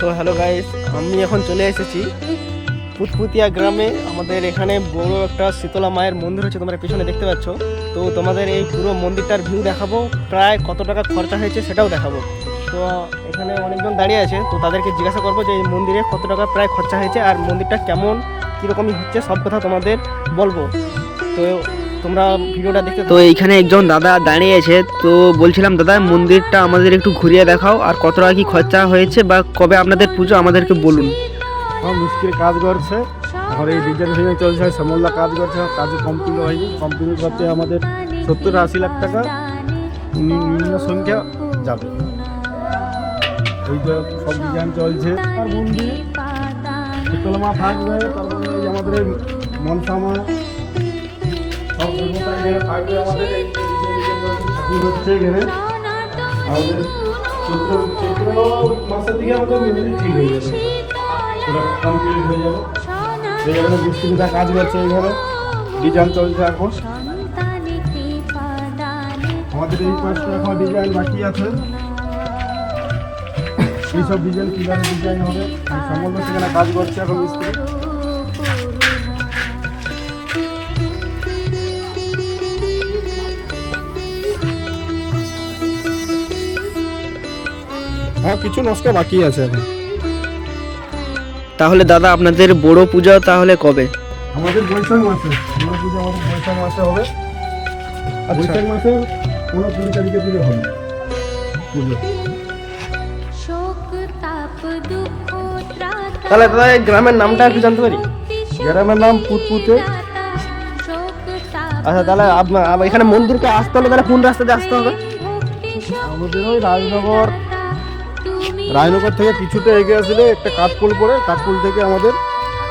তো hello guys, আমি এখন চলে এসেছি পুতপুতিয়া গ্রামে। আমাদের এখানে বড় একটা শীতলা মায়ের মন্দির হচ্ছে তোমরা পিছনে দেখতে পাচ্ছ। তো তোমাদের এই পুরো মন্দিরটার ভিউ দেখাবো, প্রায় কত টাকা খরচা হয়েছে সেটাও দেখাবো। তো এখানে অনেকজন দাঁড়িয়ে আছে, তো তাদেরকে জিজ্ঞাসা করব যে এই মন্দিরে কত টাকা প্রায় খরচা হয়েছে আর মন্দিরটা কেমন, কীরকমই হচ্ছে সব কথা তোমাদের বলব। তো তোমরা ভিডিওটা দেখতে তো এইখানে একজন দাদা দাঁড়িয়ে আছে তো বলছিলাম দাদা মন্দিরটা আমাদের একটু ঘুরিয়ে দেখাও আর কত টাকা কি খরচা হয়েছে বা কবে আপনাদের পুজো আমাদেরকে বলুন। আমার মিস্ত্রি কাজ করছে। এই ডিজাইন ফিজাইন চলছে শ্যামলদা কাজ করছে কাজ কমপ্লিট হয়নি। কমপ্লিট করতে আমাদের সত্তর আশি লাখ টাকা নিম্ন সংখ্যা যাবে। এই যে সব ডিজাইন চলছে। আর মন্দির। শীতলা মা থাকবে তারপরে আমাদের এই মনসা মা সব থাকবে আমাদের ঠাকুর হচ্ছে ঠিক হয়ে যাবে। পুরো কমপ্লিট হয়ে যাবে। এই কাজ করছে এইভাবে। ডিজাইন চলছে এখন। আমাদের এই পাঁচটা এখন ডিজাইন বাকি আছে। এইসব ডিজাইন কীভাবে ডিজাইন হবে সম্বন্ধ সেখানে কাজ করছে এখন মিস্ত্রি। হ্যাঁ কিছু নষ্ট বাকি আছে এখন। তাহলে দাদা আপনাদের বড় পূজা তাহলে কবে? আমাদের বৈশাখ মাসে। দুর্গা পুজো আমাদের বৈশাখ মাসে হবে। বৈশাখ মাসে কোনো কুড়ি তারিখের দিকে হবে। পুজো। তাহলে দাদা এই গ্রামের নামটা একটু জানতে পারি? গ্রামের নাম পুতপুতে আচ্ছা তাহলে আপনার এখানে মন্দিরকে আসতে হলে তাহলে কোন রাস্তা দিয়ে আসতে হবে? আমাদের ওই রাজনগর রাজনগর থেকে কিছুটা এগিয়ে আসলে একটা কাঠপুল পড়ে কাঠপুল থেকে আমাদের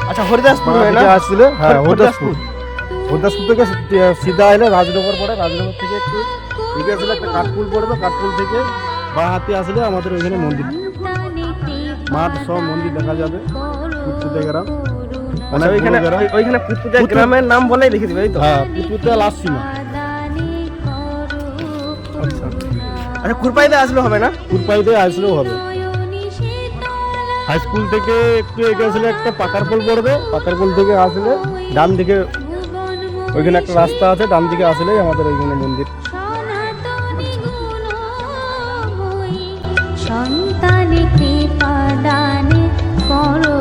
আচ্ছা হরিদাসপুর আসলে হ্যাঁ হর- হরদাসপুর। হরদাসপুর। থেকে সিধা এলে রাজনগর পড়ে রাজনগর থেকে একটু এগিয়ে আসলে একটা কাঠপুল পড়বে কাঠপুল থেকে বা হাতে আসলে আমাদের ওইখানে মন্দির। মাঠ সব মন্দির দেখা যাবে গ্রাম। আচ্ছা ওইখানে গ্রাম। ওই- ওইখানে গ্রামের নাম বলেই লিখে দিবে এই তো? হ্যাঁ পুতপুতে লাস্ট সীমা আচ্ছা। আচ্ছা কুরপাইতে আসলে হবে না? কুরপাইতে আসলেও হবে। হাই স্কুল থেকে একটু এগিয়ে আসলে একটা পাকার পোল পড়বে। পাকার পোল থেকে আসলে ডান দিকে ওইখানে একটা রাস্তা আছে, ডান দিকে আসলেই আমাদের ওইখানে মন্দির। সন্তানে কৃপা দানে করো।